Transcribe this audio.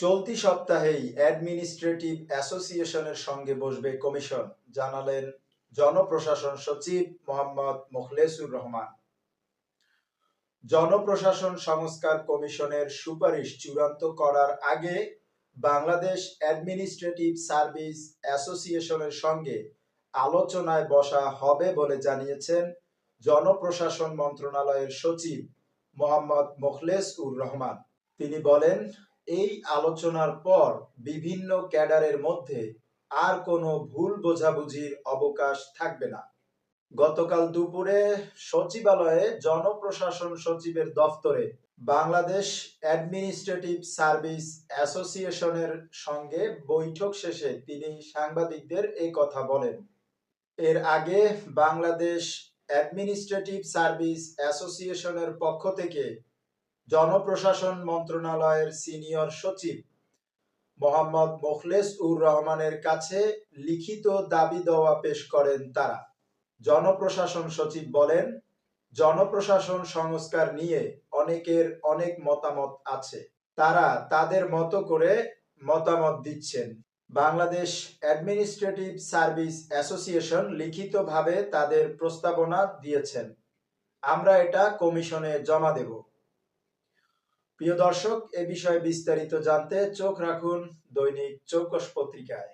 চলতি সপ্তাহেই অ্যাডমিনিস্ট্রেটিভ অ্যাসোসিয়েশনের সঙ্গে বসবে কমিশন, জানালেন জনপ্রশাসন সচিব মোহাম্মদ মোখলেসুর রহমান। জনপ্রশাসন সংস্কার কমিশনের সুপারিশ চূড়ান্ত করার আগে বাংলাদেশ অ্যাডমিনিস্ট্রেটিভ সার্ভিস অ্যাসোসিয়েশনের সঙ্গে আলোচনায় বসা হবে বলে জানিয়েছেন জনপ্রশাসন মন্ত্রণালয়ের সচিব মোহাম্মদ মোখলেস উর রহমান। তিনি বলেন এই আলোচনার পর বিভিন্ন ক্যাডারের মধ্যে আর কোনো ভুল বোঝাবুঝির অবকাশ থাকবে না। গতকাল দুপুরে সচিবালয়ে জনপ্রশাসন সচিবের দফতরে বাংলাদেশ অ্যাডমিনিস্ট্রেটিভ সার্ভিস অ্যাসোসিয়েশনের সঙ্গে বৈঠক শেষে তিনি সাংবাদিকদের এই কথা বলেন। এর আগে বাংলাদেশ অ্যাডমিনিস্ট্রেটিভ সার্ভিস অ্যাসোসিয়েশনের পক্ষ থেকে জনপ্রশাসন মন্ত্রণালয়ের সিনিয়র সচিব মোহাম্মদ মোখলেস উর রহমানের কাছে লিখিত দাবি দেওয়া পেশ করেন তারা। জনপ্রশাসন সচিব বলেন, জনপ্রশাসন সংস্কার নিয়ে অনেকের অনেক মতামত আছে। তারা তাদের মতো করে মতামত দিচ্ছেন। বাংলাদেশ অ্যাডমিনিস্ট্রেটিভ সার্ভিস অ্যাসোসিয়েশন লিখিতভাবে তাদের প্রস্তাবনা দিয়েছেন। আমরা এটা কমিশনে জমা দেব। প্রিয় দর্শক এ বিষয়ে বিস্তারিত জানতে চোখ রাখুন দৈনিক চৌকস পত্রিকায়।